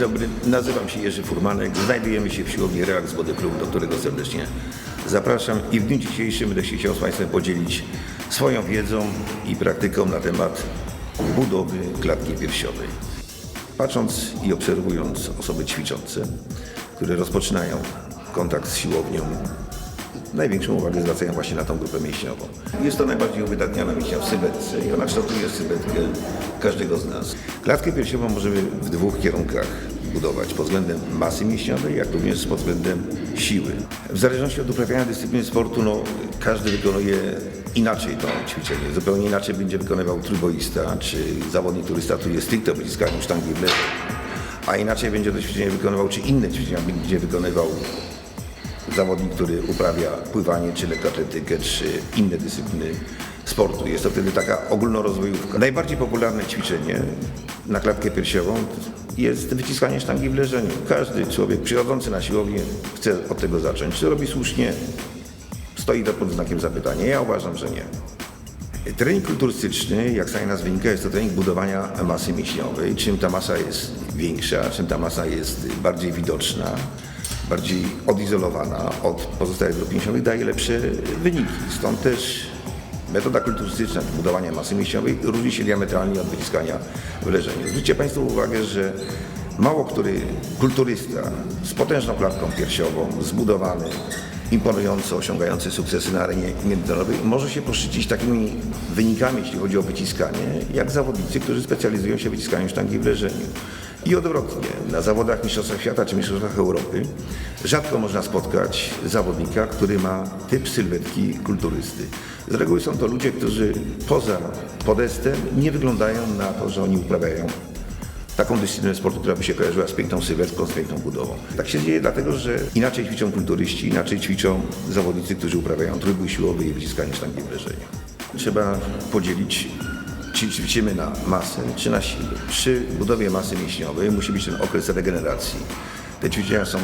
dobry, nazywam się Jerzy Furmanek. Znajdujemy się w siłowni Relax Body Club, do którego serdecznie zapraszam. I w dniu dzisiejszym będę się chciał z Państwem podzielić swoją wiedzą i praktyką na temat budowy klatki piersiowej. Patrząc i obserwując osoby ćwiczące, które rozpoczynają kontakt z siłownią, największą uwagę zwracają właśnie na tą grupę mięśniową. Jest to najbardziej uwydatniana mięśnia w sylwetce i ona kształtuje sylwetkę każdego z nas. Klatkę piersiową możemy w dwóch kierunkach budować pod względem masy mięśniowej, jak również pod względem siły. W zależności od uprawiania dyscypliny sportu, no, każdy wykonuje inaczej to ćwiczenie. Zupełnie inaczej będzie wykonywał trójboista, czy zawodnik, który statuje stricte wyciskaniu sztangi w lewo, a inaczej będzie to ćwiczenie wykonywał, czy inne ćwiczenia będzie wykonywał zawodnik, który uprawia pływanie, czy lekkoatletykę, czy inne dyscypliny sportu. Jest to wtedy taka ogólnorozwojówka. Najbardziej popularne ćwiczenie na klatkę piersiową jest wyciskanie sztangi w leżeniu. Każdy człowiek przychodzący na siłownię chce od tego zacząć. Czy robi słusznie? Stoi to pod znakiem zapytania. Ja uważam, że nie. Trening kulturystyczny, jak z nas wynika, jest to trening budowania masy mięśniowej. Czym ta masa jest większa, czym ta masa jest bardziej widoczna, bardziej odizolowana od pozostałych grup mięśniowych, daje lepsze wyniki. Stąd też metoda kulturystyczna budowania masy mięśniowej różni się diametralnie od wyciskania w leżeniu. Zwróćcie Państwo uwagę, że mało który kulturysta z potężną klatką piersiową, zbudowany, imponująco osiągający sukcesy na arenie międzynarodowej, może się poszczycić takimi wynikami, jeśli chodzi o wyciskanie, jak zawodnicy, którzy specjalizują się w wyciskaniu sztangi w leżeniu. I odwrotnie, na zawodach Mistrzostwach Świata czy Mistrzostwach Europy rzadko można spotkać zawodnika, który ma typ sylwetki kulturysty. Z reguły są to ludzie, którzy poza podestem nie wyglądają na to, że oni uprawiają taką dyscyplinę sportu, która by się kojarzyła z piękną sylwetką, z piękną budową. Tak się dzieje dlatego, że inaczej ćwiczą kulturyści, inaczej ćwiczą zawodnicy, którzy uprawiają trójbój siłowy i wyciskanie sztangi w leżeniu. Trzeba podzielić, czy ćwiczymy na masę, czy na siłę. Przy budowie masy mięśniowej musi być ten okres regeneracji. Te ćwiczenia są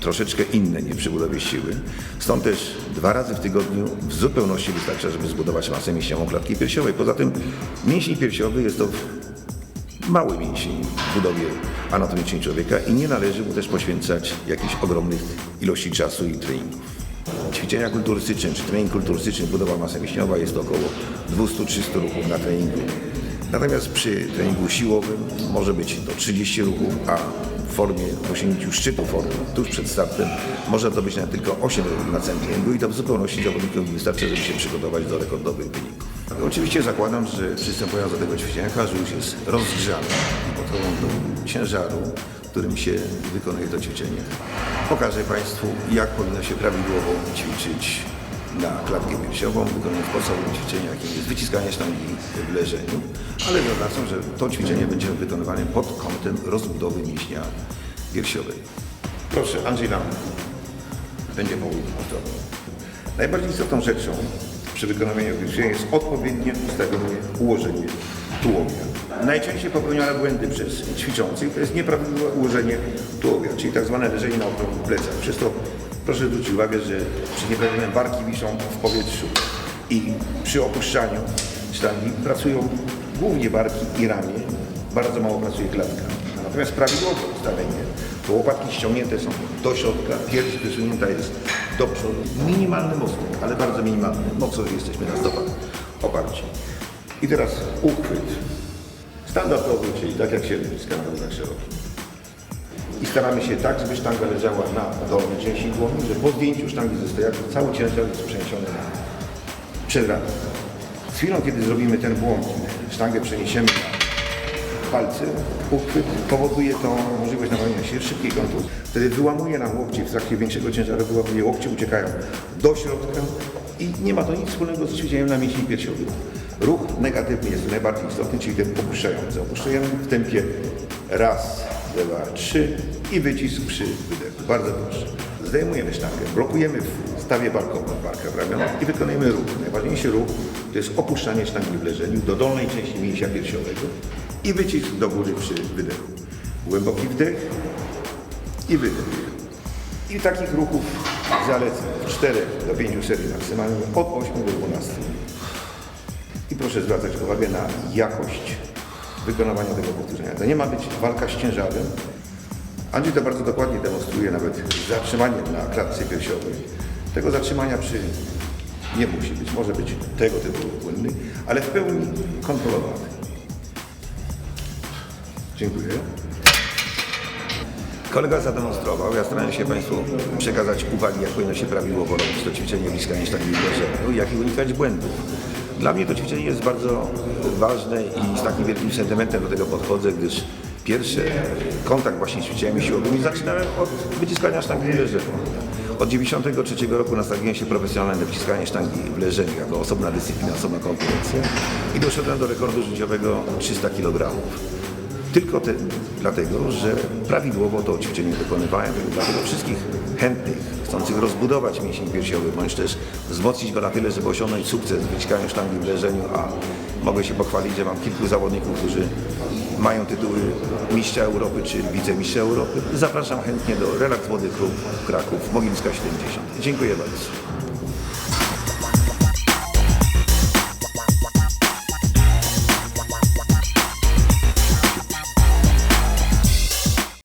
troszeczkę inne niż przy budowie siły. Stąd też dwa razy w tygodniu w zupełności wystarcza, żeby zbudować masę mięśniową klatki piersiowej. Poza tym mięsień piersiowy jest to mały mięsień w budowie anatomicznej człowieka i nie należy mu też poświęcać jakichś ogromnych ilości czasu i treningów. Ćwiczenia kulturystyczne czy trening kulturystyczny, budowa masy mięśniowa jest to około 200-300 ruchów na treningu. Natomiast przy treningu siłowym może być do 30 ruchów, a w formie w osiągnięciu szczytu formy, tuż przed startem, może to być nawet tylko 8 ruchów na treningu i to w zupełności zawodnikom wystarczy, żeby się przygotować do rekordowych wyników. Oczywiście zakładam, że przystępując do tego ćwiczenia każdy już jest rozgrzany i podchodzą do ciężaru, którym się wykonuje to ćwiczenie. Pokażę Państwu, jak powinno się prawidłowo ćwiczyć na klatkę piersiową, wykonując podstawowe ćwiczenia, jakim jest wyciskanie sztangi w leżeniu, ale zaznaczam, że to ćwiczenie będzie wykonywane pod kątem rozbudowy mięśnia piersiowej. Proszę, Andrzej nam będzie mówił to. Najbardziej istotną rzeczą przy wykonywaniu ćwiczenia jest odpowiednie ustawienie, ułożenie tułowia. Najczęściej popełniane błędy przez ćwiczących to jest nieprawidłowe ułożenie tułowia, czyli tak zwane leżenie na okrągłych plecach. Przez to proszę zwrócić uwagę, że przy nieprawidłowym barki wiszą w powietrzu i przy opuszczaniu sztangi pracują głównie barki i ramię, bardzo mało pracuje klatka. Natomiast prawidłowe ustawienie, to łopatki ściągnięte są do środka, pierś wysunięta jest do przodu. Minimalny mostek, ale bardzo minimalny, mocno jesteśmy na stopach oparci. I teraz uchwyt standardowy, czyli tak jak się nogach szerokich. I staramy się tak, żeby sztanga leżała na dolnej części dłoni, że po zdjęciu sztangi ze stojaka cały ciężar jest przeniesiony na przedramię. Z chwilą, kiedy zrobimy ten błąd, sztangę przeniesiemy na palce, uchwyt, powoduje to możliwość nawalenia się szybkiej kontuzji. Wtedy wyłamuje nam łokcie w trakcie większego ciężaru, wyłamuje łokcie, uciekają do środka i nie ma to nic wspólnego z ćwiczeniem na mięśni piersiowy. Ruch negatywny jest najbardziej istotny, czyli ten opuszczający. Opuszczamy w tempie raz, dwa, trzy i wycisk przy wydechu. Bardzo proszę. Zdejmujemy sztangę, blokujemy w stawie barkowym barka w ramiona i wykonujemy ruch. Najważniejszy ruch to jest opuszczanie sztangi w leżeniu do dolnej części mięśnia piersiowego i wycisk do góry przy wydechu. Głęboki wdech i wydech. I takich ruchów zalecam 4 do 5 serii maksymalnie od 8 do 12. I proszę zwracać uwagę na jakość wykonywania tego powtórzenia. To nie ma być walka z ciężarem, Andrzej to bardzo dokładnie demonstruje nawet zatrzymaniem na klatce piersiowej. Tego zatrzymania przy nie musi być, może być tego typu płynny, ale w pełni kontrolowany. Dziękuję. Kolega zademonstrował, ja starałem się Państwu przekazać uwagi, jak powinno się prawidłowo robić to ćwiczenie bliskania sztangi uderzenia, jak i unikać błędów. Dla mnie to ćwiczenie jest bardzo ważne i z takim wielkim sentymentem do tego podchodzę, gdyż pierwszy kontakt właśnie z ćwiczeniami siłowymi zaczynałem od wyciskania sztangi w leżeniu. Od 93 roku nastawiłem się profesjonalne wyciskanie sztangi w leżeniu jako osobna dyscyplina, osobna konkurencja i doszedłem do rekordu życiowego 300 kg. Tylko te, dlatego, że prawidłowo to ćwiczenie wykonywałem. Dlatego wszystkich chętnych, chcących rozbudować mięsień piersiowy, bądź też wzmocnić go na tyle, żeby osiągnąć sukces w wyciskaniu sztangi w leżeniu, a mogę się pochwalić, że mam kilku zawodników, którzy mają tytuły mistrza Europy czy wicemistrza Europy. Zapraszam chętnie do Relaks Wody Klub Kraków, Mogilska 70. Dziękuję bardzo.